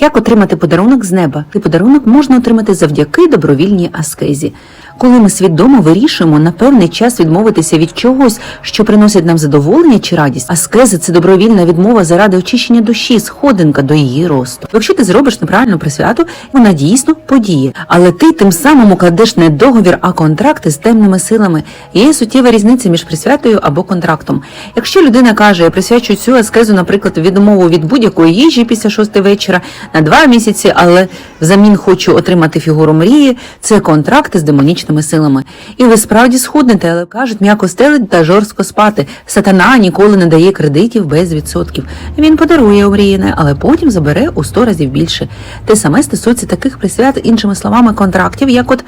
Як отримати подарунок з неба? І подарунок можна отримати завдяки добровільній аскезі. Коли ми свідомо вирішуємо на певний час відмовитися від чогось, що приносить нам задоволення чи радість, аскеза це добровільна відмова заради очищення душі, сходинка до її росту. Якщо ти зробиш неправильну присвяту, вона дійсно подіє, але ти тим самим укладеш не договір, а контракти з темними силами. Є суттєва різниця між присвятою або контрактом. Якщо людина каже, я присвячую цю аскезу, наприклад, відмову від будь-якої їжі після шости вечора на два місяці, але взамін хочу отримати фігуру мрії, це контракти з демонічними силами. І ви справді схуднете, але кажуть, м'яко стелить та жорстко спати. Сатана ніколи не дає кредитів без відсотків. Він подарує омріяне, але потім забере у сто разів більше. Те саме стосується таких присвят, іншими словами, контрактів, як от.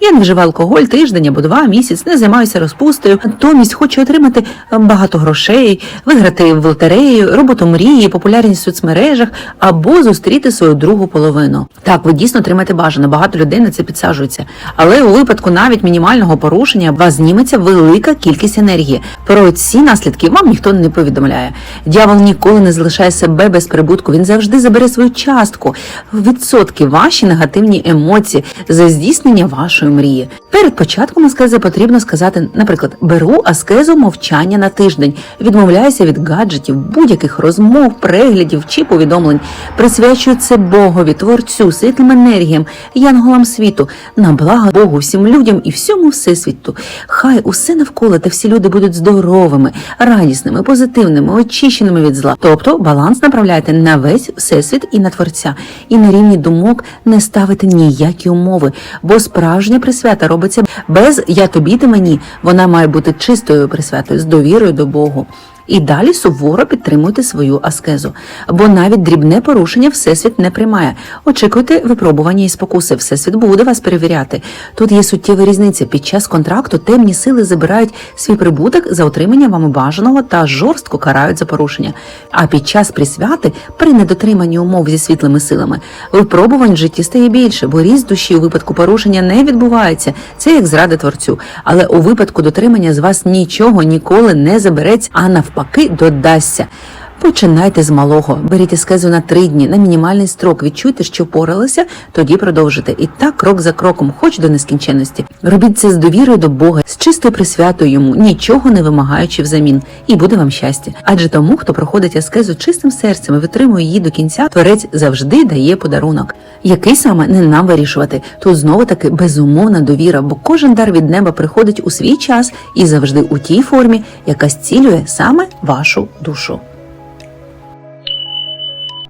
Я не вживаю алкоголь тиждень або два місяць, не займаюся розпустою. Натомість хочу отримати е, багато грошей, виграти в лотерею, роботу мрії, популярність в соцмережах або зустріти свою другу половину. Так, ви дійсно отримаєте бажане. Багато людей на це підсаджуються. Але у випадку навіть мінімального порушення вас зніметься велика кількість енергії. Про ці наслідки вам ніхто не повідомляє. Дявол ніколи не залишає себе без прибутку. Він завжди забере свою частку, відсотки ваші негативні емоції за здійснення вашої мрії. Перед початком аскези потрібно сказати, наприклад, беру аскезу мовчання на тиждень, відмовляюся від гаджетів, будь-яких розмов, переглядів чи повідомлень, присвячую це Богові, творцю, світлим енергіям, янголам світу, на благо Богу, всім людям і всьому всесвіту. Хай усе навколо та всі люди будуть здоровими, радісними, позитивними, очищеними від зла. Тобто баланс направляєте на весь всесвіт і на творця, і на рівні думок не ставите ніякі умови, бо справжня присвята робиться без я тобі ти мені. Вона має бути чистою присвятою з довірою до Богу. І далі суворо підтримуйте свою аскезу, бо навіть дрібне порушення всесвіт не приймає. Очікуйте випробування і спокуси. Всесвіт буде вас перевіряти. Тут є суттєва різниця. Під час контракту темні сили забирають свій прибуток за отримання вами бажаного та жорстко карають за порушення. А під час присвяти, при недотриманні умов зі світлими силами, випробувань в житті стає більше, бо ріст душі у випадку порушення не відбувається. Це як зрада творцю. Але у випадку дотримання з вас нічого ніколи не забереться, а навпаки додасться. Починайте з малого, беріть ескезу на три дні, на мінімальний строк. Відчуйте, що впоралися, тоді продовжите. І так, крок за кроком, хоч до нескінченності. Робіть це з довірою до Бога, з чистою присвятою йому, нічого не вимагаючи взамін, і буде вам щастя. Адже тому, хто проходить аскезу чистим серцем і витримує її до кінця, творець завжди дає подарунок. Який саме не нам вирішувати. Тут знову таки безумовна довіра, бо кожен дар від неба приходить у свій час і завжди у тій формі, яка зцілює саме вашу душу.